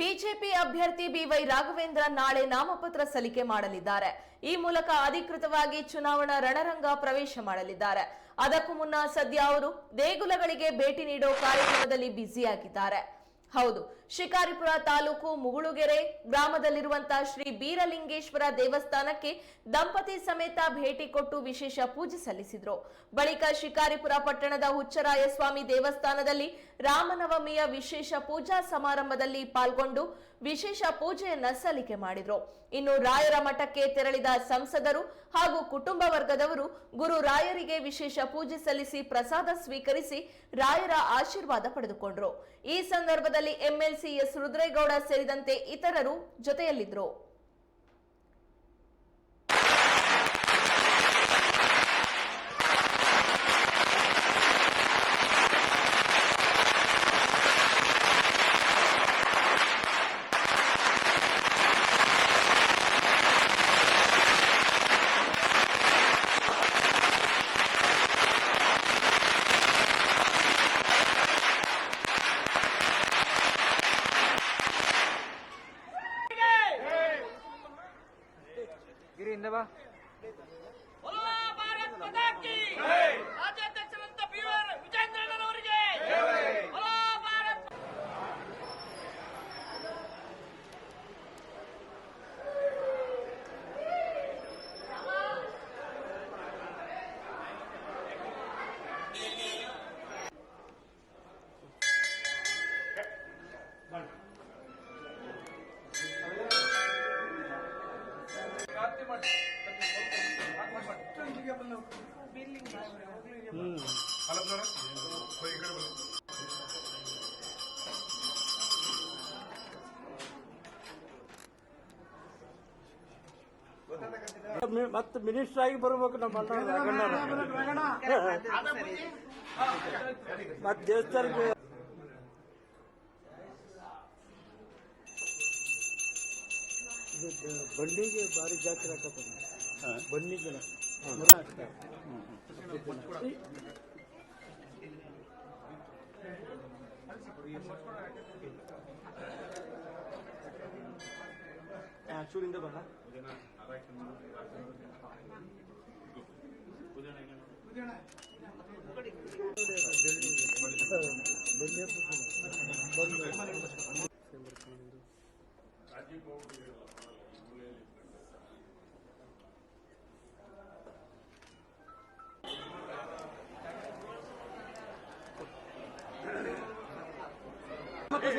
BJP ಅಭ್ಯರ್ಥಿ B Y Raghavendra ನಾಳೆ ನಾಮಪತ್ರ ಸಲ್ಲಿಕೆ ಮಾಡಲಿದ್ದಾರೆ. ಈ ಮೂಲಕ ಅಧಿಕೃತವಾಗಿ ಚುನಾವಣಾ ರಣರಂಗ ಪ್ರವೇಶ ಮಾಡಲಿದ್ದಾರೆ. ಅದಕ್ಕೂ ಮುನ್ನ ಸದ್ಯ ಅವರು ದೇಗುಲಗಳಿಗೆ ಭೇಟಿ ನೀಡೋ ಕಾರ್ಯಕ್ರಮದಲ್ಲಿ ಬ್ಯುಸಿಯಾಗಿದ್ದಾರೆ. ಹೌದು, ಶಿಕಾರಿಪುರ ತಾಲೂಕು ಮುಗುಳುಗೆರೆ ಗ್ರಾಮದಲ್ಲಿರುವಂತಹ ಶ್ರೀ ಬೀರಲಿಂಗೇಶ್ವರ ದೇವಸ್ಥಾನಕ್ಕೆ ದಂಪತಿ ಸಮೇತ ಭೇಟಿ ಕೊಟ್ಟು ವಿಶೇಷ ಪೂಜೆ ಸಲ್ಲಿಸಿದ್ರು. ಬಳಿಕ ಶಿಕಾರಿಪುರ ಪಟ್ಟಣದ ಹುಚ್ಚರಾಯ ಸ್ವಾಮಿ ದೇವಸ್ಥಾನದಲ್ಲಿ ರಾಮನವಮಿಯ ವಿಶೇಷ ಪೂಜಾ ಸಮಾರಂಭದಲ್ಲಿ ಪಾಲ್ಗೊಂಡು ವಿಶೇಷ ಪೂಜೆಯನ್ನ ಸಲ್ಲಿಕೆ ಮಾಡಿದ್ರು. ಇನ್ನು ರಾಯರ ಮಠಕ್ಕೆ ತೆರಳಿದ ಸಂಸದರು ಹಾಗೂ ಕುಟುಂಬ ವರ್ಗದವರು ಗುರು ರಾಯರಿಗೆ ವಿಶೇಷ ಪೂಜೆ ಸಲ್ಲಿಸಿ ಪ್ರಸಾದ ಸ್ವೀಕರಿಸಿ ರಾಯರ ಆಶೀರ್ವಾದ ಪಡೆದುಕೊಂಡ್ರು. ಈ ಸಂದರ್ಭದಲ್ಲಿ ಎಂಎಲ್ಸಿ ಎಸ್ ರುದ್ರೇಗೌಡ ಸೇರಿದಂತೆ ಇತರರು ಜೊತೆಯಲ್ಲಿದ್ರು વાહ બોલો ભારત માતા ಮತ್ತೆ ಮಿನಿಸ್ಟರ್ ಆಗಿ ಬರ್ಬೇಕು ನಮ್ಮ ಅಣ್ಣ ಮತ್ತೆ ದೇವಸ್ಥಾನಕ್ಕೆ ಬಂಡಿಗೆ ಭಾರಿ ಜಾತ್ರೆ ಹಾಕತ್ತ ಬನ್ನಿ ಜನ ಚೂರಿಂದ ಬರ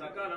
ಸಕಾಲ